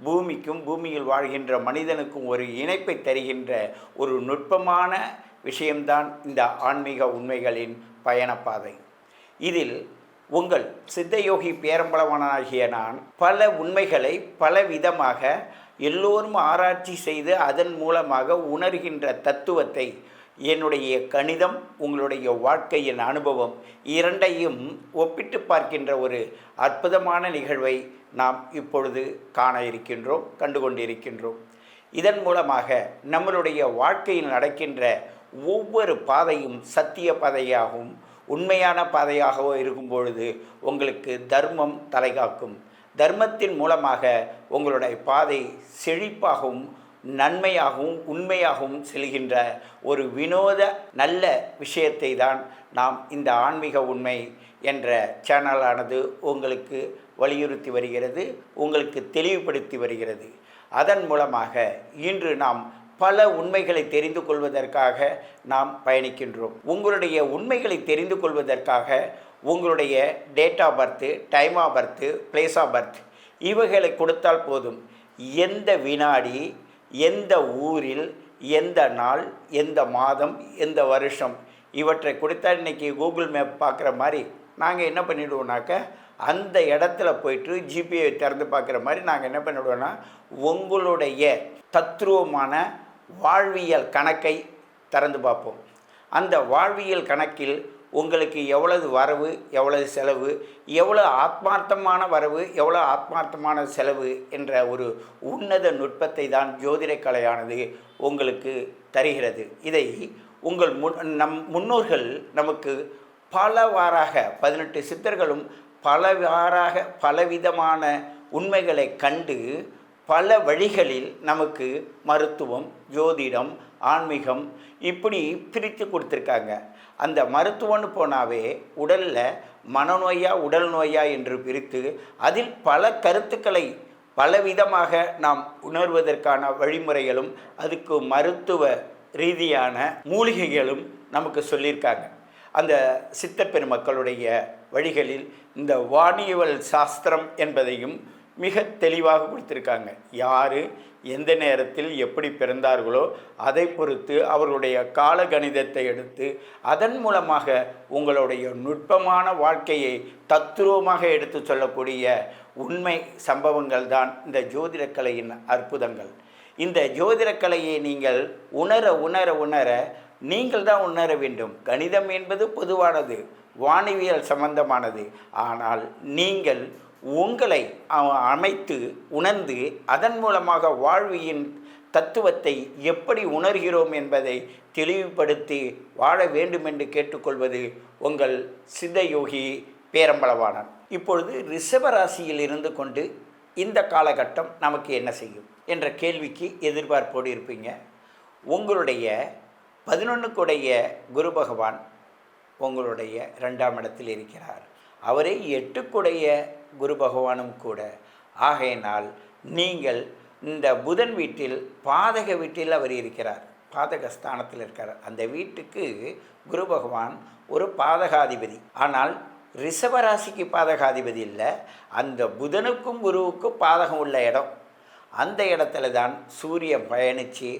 பூமிக்கும் பூமியில் வாழ்கின்ற மனிதனுக்கும் ஒரு இணைப்பை தருகின்ற ஒரு நுட்பமான விஷயம்தான் இந்த ஆன்மீக உண்மைகளின் பயணப்பாதை. இதில் உங்கள் சித்தயோகி பேரம்பளவனாகிய நான் பல உண்மைகளை பல விதமாக எல்லோரும் ஆராய்ச்சி செய்து அதன் மூலமாக உணர்கின்ற தத்துவத்தை என்னுடைய கணிதம் உங்களுடைய வாழ்க்கையின் அனுபவம் இரண்டையும் ஒப்பிட்டு பார்க்கின்ற ஒரு அற்புதமான நிகழ்வை நாம் இப்பொழுது காண இருக்கின்றோம் கண்டு கொண்டிருக்கின்றோம் இதன் மூலமாக நம்மளுடைய வாழ்க்கையில் நடக்கின்ற ஒவ்வொரு பாதையும் சத்திய பாதையாகவும் உண்மையான பாதையாகவோ இருக்கும் பொழுது உங்களுக்கு தர்மம் தலைகாக்கும். தர்மத்தின் மூலமாக உங்களுடைய பாதை செழிப்பாகவும் நன்மையாகவும் உண்மையாகவும் செல்கின்ற ஒரு வினோத நல்ல விஷயத்தை தான் நாம் இந்த ஆன்மீக உண்மை என்ற சேனலானது உங்களுக்கு வலியுறுத்தி வருகிறது உங்களுக்கு தெளிவுபடுத்தி வருகிறது. அதன் மூலமாக இன்று நாம் பல உண்மைகளை தெரிந்து கொள்வதற்காக நாம் பயணிக்கின்றோம். உங்களுடைய உண்மைகளை தெரிந்து கொள்வதற்காக உங்களுடைய date of birth time of birth place of birth இவைகளை கொடுத்தால் போதும். எந்த வினாடி எந்த ஊரில் எந்த நாள் எந்த மாதம் எந்த வருஷம் இவற்றை கொடுத்தா இன்றைக்கி கூகுள் மேப் பார்க்குற மாதிரி நாங்கள் என்ன பண்ணிவிடுவோம்னாக்க அந்த இடத்துல போயிட்டு ஜிபிஐ திறந்து பார்க்குற மாதிரி நாங்கள் என்ன பண்ணிவிடுவோன்னா உங்களுடைய தத்ரூபமான வாழ்வியல் கணக்கை திறந்து பார்ப்போம். அந்த வாழ்வியல் கணக்கில் உங்களுக்கு எவ்வளவு வரவு எவ்வளவு செலவு எவ்வளோ ஆத்மார்த்தமான வரவு எவ்வளோ ஆத்மார்த்தமான செலவு என்ற ஒரு உன்னத நுட்பத்தை தான் ஜோதிட கலையானது உங்களுக்கு தருகிறது. இதை உங்கள் முன் நம் முன்னோர்கள் நமக்கு பலவாறாக பதினெட்டு சித்தர்களும் பலவாறாக பலவிதமான உண்மைகளை கண்டு பல வழிகளில் நமக்கு மருத்துவம் ஜோதிடம் ஆன்மீகம் இப்படி பிரித்து கொடுத்துருக்காங்க. அந்த மருத்துவம்னு போனாவே உடலில் மனநோயா உடல் நோயா என்று பிரித்து அதில் பல கருத்துக்களை பலவிதமாக நாம் உணர்வதற்கான வழிமுறைகளும் அதுக்கு மருத்துவ ரீதியான மூலிகைகளும் நமக்கு சொல்லியிருக்காங்க. அந்த சித்த பெருமக்களுடைய வழிகளில் இந்த வானியவல் சாஸ்திரம் என்பதையும் மிக தெளிவாக கொடுத்துருக்காங்க. யார் எந்த நேரத்தில் எப்படி பிறந்தார்களோ அதை பொறுத்து அவர்களுடைய கால கணிதத்தை எடுத்து அதன் மூலமாக உங்களுடைய நுட்பமான வாழ்க்கையை தத்துருவமாக எடுத்து சொல்லக்கூடிய உண்மை சம்பவங்கள் தான் இந்த ஜோதிடக்கலையின் அற்புதங்கள். இந்த ஜோதிடக்கலையை நீங்கள் உணர உணர உணர நீங்கள் தான் உணர வேண்டும். கணிதம் என்பது பொதுவானது வானவியல் சம்பந்தமானது. ஆனால் நீங்கள் உங்களை அமைத்து உணர்ந்து அதன் மூலமாக வாழ்வியின் தத்துவத்தை எப்படி உணர்கிறோம் என்பதை தெளிவுபடுத்தி வாழ வேண்டும் என்று கேட்டுக்கொள்வது உங்கள் சித்தயோகி பேரம்பளவானன் இப்பொழுது ரிஷபராசியில் இருந்து கொண்டு இந்த காலகட்டம் நமக்கு என்ன செய்யும்? என்ற கேள்விக்கு எதிர்பார்ப்போடு இருப்பீங்க. உங்களுடைய பதினொன்றுக்குடைய குரு பகவான் உங்களுடைய ரெண்டாம் இடத்தில் இருக்கிறார். அவரே எட்டுக்குடைய குரு பகவானும் கூட. ஆகையினால் நீங்கள் இந்த புதன் வீட்டில் பாதக வீட்டில் அவர் இருக்கிறார். பாதக ஸ்தானத்தில் இருக்கார். அந்த வீட்டுக்கு குரு பகவான் ஒரு பாதகாதிபதி. ஆனால் ரிஷபராசிக்கு பாதகாதிபதி இல்லை. அந்த புதனுக்கும் குருவுக்கும் பாதகம் உள்ள இடம். அந்த இடத்துல தான் சூரியன் பயணித்து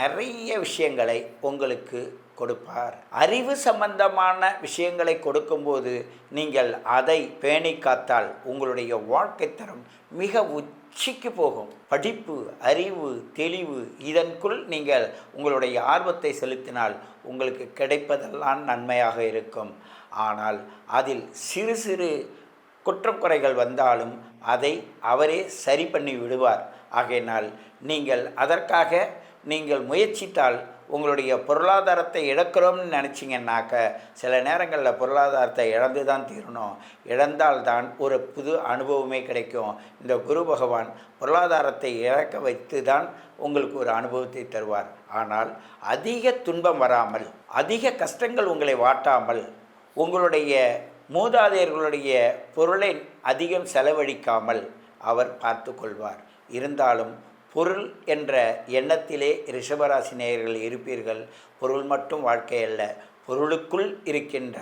நிறைய விஷயங்களை உங்களுக்கு கொடுப்பார். அறிவு சம்பந்தமான விஷயங்களை கொடுக்கும்போது நீங்கள் அதை பேணி காத்தால் உங்களுடைய வாழ்க்கை தரம் மிக உச்சிக்கு போகும். படிப்பு அறிவு தெளிவு இதற்குள் நீங்கள் உங்களுடைய ஆர்வத்தை செலுத்தினால் உங்களுக்கு கிடைப்பதெல்லாம் நன்மையாக இருக்கும். ஆனால் அதில் சிறு சிறு குற்றக்குறைகள் வந்தாலும் அதை அவரே சரி பண்ணி விடுவார். ஆகையினால் நீங்கள் அதற்காக நீங்கள் முயற்சித்தால் உங்களுடைய பொருளாதாரத்தை இழக்கிறோம்னு நினச்சிங்கன்னாக்க சில நேரங்களில் பொருளாதாரத்தை இழந்து தான் தீரணும். இழந்தால்தான் ஒரு புது அனுபவமே கிடைக்கும். இந்த குரு பகவான் பொருளாதாரத்தை இழக்க வைத்து தான் உங்களுக்கு ஒரு அனுபவத்தை தருவார். ஆனால் அதிக துன்பம் வராமல் அதிக கஷ்டங்கள் உங்களை வாட்டாமல் உங்களுடைய மூதாதையர்களுடைய பொருளை அதிகம் செலவழிக்காமல் அவர் பார்த்து கொள்வார். இருந்தாலும் பொருள் என்ற எண்ணத்திலே ரிஷபராசி நேயர்கள் இருப்பீர்கள். பொருள் மட்டும் வாழ்க்கை அல்ல பொருளுக்குள் இருக்கின்ற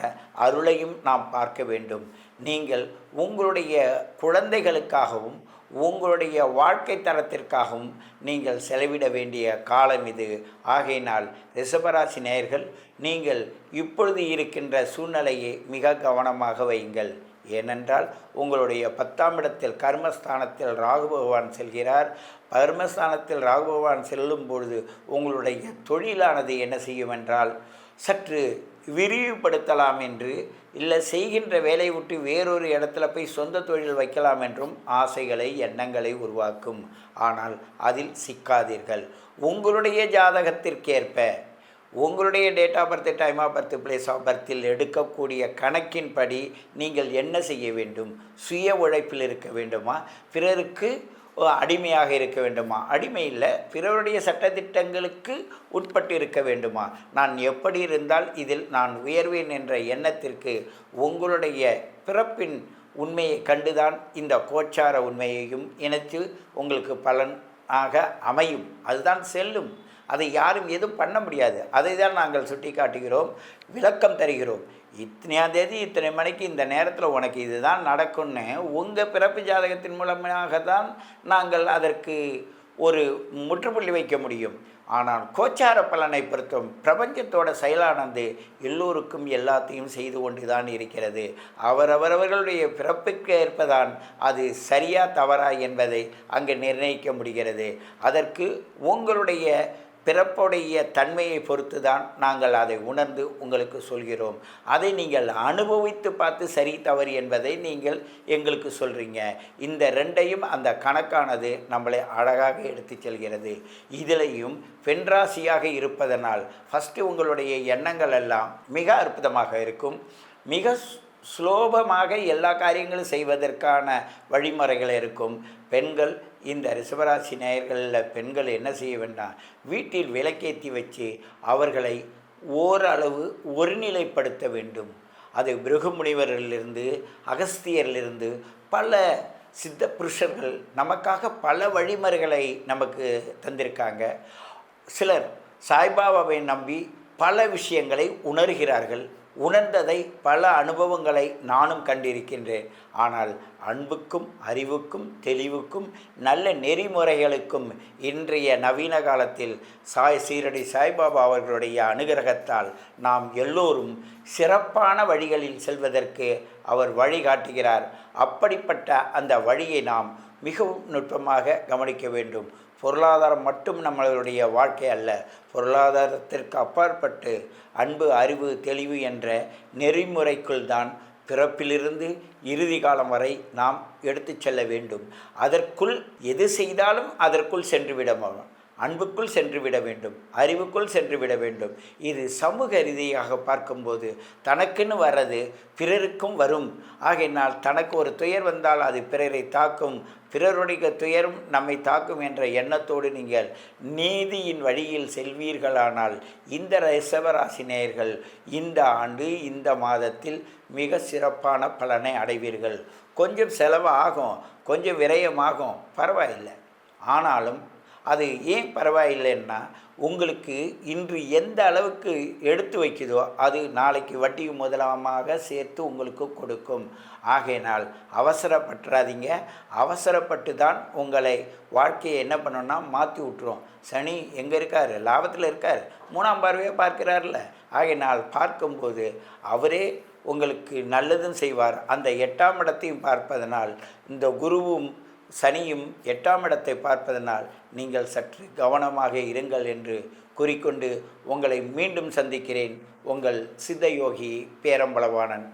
அருளையும் நாம் பார்க்க வேண்டும். நீங்கள் உங்களுடைய குழந்தைகளுக்காகவும் உங்களுடைய வாழ்க்கை தரத்திற்காகவும் நீங்கள் செலவிட வேண்டிய காலம் இது. ஆகையினால் ரிஷபராசி நேயர்கள் நீங்கள் இப்பொழுது இருக்கின்ற சூழ்நிலையை மிக கவனமாக வையுங்கள். ஏனென்றால் உங்களுடைய பத்தாம் இடத்தில் கர்மஸ்தானத்தில் ராகு பகவான் செல்கிறார். கர்மஸ்தானத்தில் ராகு பகவான் செல்லும் பொழுது உங்களுடைய தொழிலானது என்ன செய்யும் என்றால் சற்று விரிவுபடுத்தலாம் என்று இல்லை செய்கின்ற வேலையை விட்டு வேறொரு இடத்துல போய் சொந்த தொழில் வைக்கலாம் என்றும் ஆசைகளை எண்ணங்களை உருவாக்கும். ஆனால் அதில் சிக்காதீர்கள். உங்களுடைய ஜாதகத்திற்கேற்ப உங்களுடைய date of birth time of birth place of பர்த்தில் எடுக்கக்கூடிய கணக்கின்படி நீங்கள் என்ன செய்ய வேண்டும்? சுய உழைப்பில் இருக்க வேண்டுமா? பிறருக்கு அடிமையாக இருக்க வேண்டுமா? அடிமை இல்லை பிறருடைய சட்டத்திட்டங்களுக்கு உட்பட்டு இருக்க வேண்டுமா? நான் எப்படி இருந்தால் இதில் நான் உயர்வேன் என்ற எண்ணத்திற்கு உங்களுடைய பிறப்பின் உண்மையை கண்டுதான் இந்த கோச்சார உண்மையையும் இணைத்து உங்களுக்கு பலனாக அமையும். அதுதான் செல்லும். அதை யாரும் எதுவும் பண்ண முடியாது. அதை தான் நாங்கள் சுட்டி காட்டுகிறோம் விளக்கம் தருகிறோம். இத்தனையாம் தேதி இத்தனை மணிக்கு இந்த நேரத்தில் உனக்கு இதுதான் நடக்கும்னு உங்கள் பிறப்பு ஜாதகத்தின் மூலமாக தான் நாங்கள் அதற்கு ஒரு முற்றுப்புள்ளி வைக்க முடியும். ஆனால் கோச்சார பலனை பொறுத்தும் பிரபஞ்சத்தோட செயலானது எல்லோருக்கும் எல்லாத்தையும் செய்து கொண்டு தான் இருக்கிறது. அவரவரவர்களுடைய பிறப்புக்கு ஏற்பதான் அது சரியா தவறா என்பதை அங்கே நிர்ணயிக்க முடிகிறது. அதற்கு உங்களுடைய பிறப்புடைய தன்மையை பொறுத்து தான் நாங்கள் அதை உணர்ந்து உங்களுக்கு சொல்கிறோம். அதை நீங்கள் அனுபவித்து பார்த்து சரி தவறு என்பதை நீங்கள் எங்களுக்கு சொல்கிறீங்க இந்த ரெண்டையும் அந்த கணக்கானது நம்மளை அழகாக எடுத்து செல்கிறது. இதிலையும் பெண்ராசியாக இருப்பதனால் ஃபஸ்ட்டு உங்களுடைய எண்ணங்கள் எல்லாம் மிக அற்புதமாக இருக்கும். மிக சுலோபமாக எல்லா காரியங்களும் செய்வதற்கான வழிமுறைகள் இருக்கும். பெண்கள் இந்த ரிஷபராசி நேயர்களில் பெண்கள் என்ன செய்ய வேண்டாம்? வீட்டில் விளக்கேற்றி வச்சு அவர்களை ஓரளவு ஒருநிலைப்படுத்த வேண்டும். அது பிருகுமுனிவரிலிருந்து அகஸ்தியரிலிருந்து பல சித்த புருஷர்கள் நமக்காக பல வழிமுறைகளை நமக்கு தந்திருக்காங்க. சிலர் சாய்பாபாவை நம்பி பல விஷயங்களை உணர்கிறார்கள். உணர்ந்ததை பல அனுபவங்களை நானும் கண்டிருக்கின்றேன். ஆனால் அன்புக்கும் அறிவுக்கும் தெளிவுக்கும் நல்ல நெறிமுறைகளுக்கும் இன்றைய நவீன காலத்தில் சாய் சீரடி சாய்பாபா அவர்களுடைய அனுகிரகத்தால் நாம் எல்லோரும் சிறப்பான வழிகளில் செல்வதற்கு அவர் வழிகாட்டுகிறார் அப்படிப்பட்ட அந்த வழியை நாம் மிகவும் நுட்பமாக கவனிக்க வேண்டும். பொருளாதாரம் மட்டும் நம்மளுடைய வாழ்க்கை அல்ல. பொருளாதாரத்திற்கு அப்பாற்பட்டு அன்பு அறிவு தெளிவு என்ற நெறிமுறைக்குள் தான் பிறப்பிலிருந்து இறுதி காலம் வரை நாம் எடுத்து செல்ல வேண்டும். அதற்குள் எது செய்தாலும் அதற்குள் சென்று விட அன்புக்குள் சென்று விட வேண்டும் அறிவுக்குள் சென்று விட வேண்டும். இது சமூக ரீதியாக பார்க்கும்போது தனக்குன்னு வர்றது பிறருக்கும் வரும். ஆகையினால் தனக்கு ஒரு துயர் வந்தால் அது பிறரை தாக்கும். பிறருடைய துயரும் நம்மை தாக்கும் என்ற எண்ணத்தோடு நீங்கள் நீதியின் வழியில் செல்வீர்களானால் இந்த ரிஷபராசி நேயர்கள் இந்த ஆண்டு இந்த மாதத்தில் மிக சிறப்பான பலனை அடைவீர்கள். கொஞ்சம் செலவு ஆகும் கொஞ்சம் விரயமாகும். பரவாயில்லை. ஆனாலும் அது ஏன் பரவாயில்லைன்னா உங்களுக்கு இன்று எந்த அளவுக்கு எடுத்து வைக்குதோ அது நாளைக்கு வட்டி முதலமாக சேர்த்து உங்களுக்கு கொடுக்கும். ஆகையினால் அவசரப்பட்டுறாதீங்க. அவசரப்பட்டு தான் உங்களை வாழ்க்கையை என்ன பண்ணணும்னா மாற்றி விட்டுரும். சனி எங்கே இருக்கார்? லாபத்தில் இருக்கார். மூணாம் பார்வையாக பார்க்கிறார்ல. ஆகையினால் பார்க்கும்போது அவரே உங்களுக்கு நல்லதும் செய்வார். அந்த எட்டாம் இடத்தையும் பார்ப்பதனால் இந்த குருவும் சனியும் எட்டாம் இடத்தை பார்ப்பதனால் நீங்கள் சற்று கவனமாக இருங்கள் என்று கூறிக்கொண்டு உங்களை மீண்டும் சந்திக்கிறேன். உங்கள் சித்தயோகி பேரம்பளவானன்